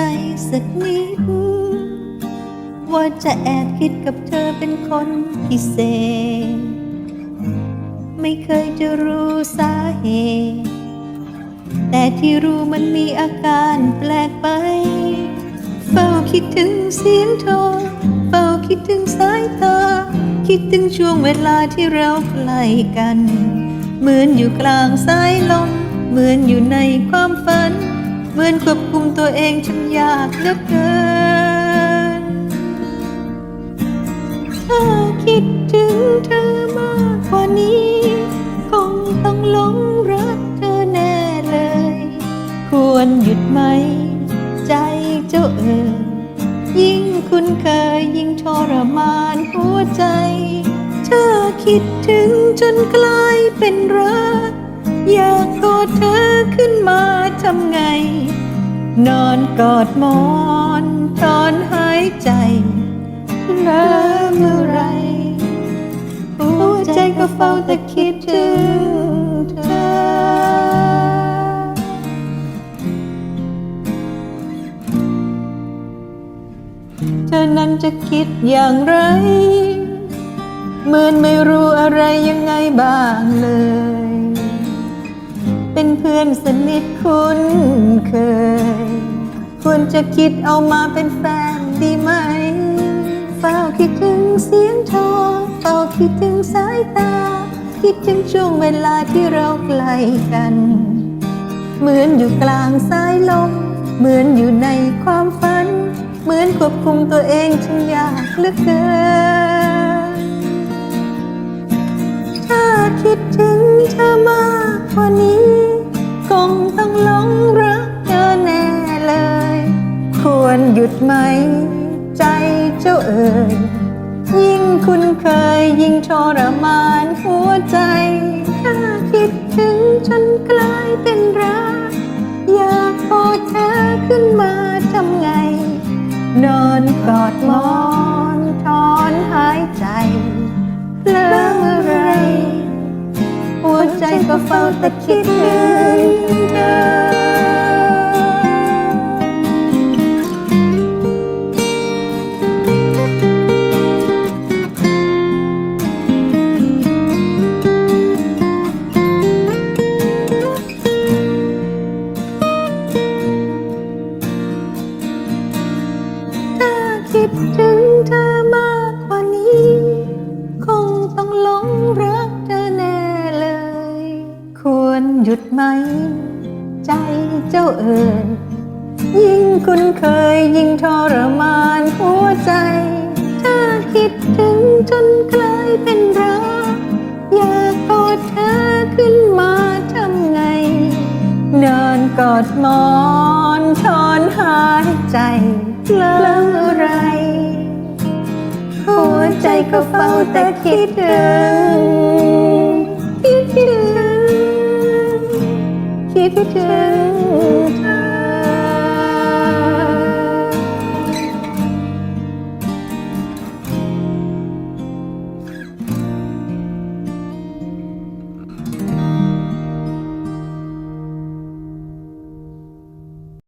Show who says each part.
Speaker 1: ใจสักนิด ว่าจะแอบคิดกับเธอเป็นคนพิเศษ ไม่เคยจะรู้สาเหตุ แต่ที่รู้มันมีอาการแปลกไป เฝ้าคิดถึงเสียงโทรเฝ้าคิดถึงสายตา คิดถึงช่วงเวลาที่เราใกล้กัน เหมือนอยู่กลางสายลม เหมือนอยู่ในความฝัน เหมือนควบคุมตัวเองฉันยากเหลือเกินถ้าคิดถึงเธอมากกว่านี้ คงต้องหลงรักเธอแน่เลย ควรหยุดไหม ใจเจ้าเอ๋ยยิ่งคุ้นเคยยิ่งทรมานหัวใจ เธอคิดถึงจนกลายเป็นรัก เธอขึ้นมาทำไง นอนกอดมอนถอนหายใจแล้วเมื่อไรหัวใจก็เฝ้าแต่คิดถึงเธอเธอนั้นจะคิดอย่างไร เหมือนไม่รู้อะไรยังไงบ้างเลย เป็นเพื่อนสนิทคุ้นเคย ควรจะคิดเอามาเป็นแฟนดีไหมเฝ้าคิดถึงเสียงโทรเฝ้าคิดถึงสายตา คิดถึงช่วงเวลาที่เราใกล้กัน เหมือนอยู่กลางสายลมเหมือนอยู่ในความฝัน เหมือนควบคุมตัวเองฉันยากเหลือเกิน ถ้าคิดถึงเธอมากกว่านี้ ยิ่งคุ้นเคยยิ่งทรมานหัวใจ ถ้าคิดถึงจนกลายเป็นรัก อยากกอดเธอขึ้นมาทำไง นอนกอดหมอนถอนหายใจแล้วเมื่อไร หัวใจก็เฝ้าแต่คิดถึง หยุดไหม ใจเจ้าเอ๋ยยิ่งคุ้นเคยยิ่งทรมานหัวใจ ถ้าคิดถึงจนกลายเป็นรักอยากกอดเธอขึ้นมาทำไง นอนกอดหมอนถอนหายใจแล้วเมื่อไร หัวใจก็เฝ้าแต่คิดถึงคิดถึง คิดถึงเธ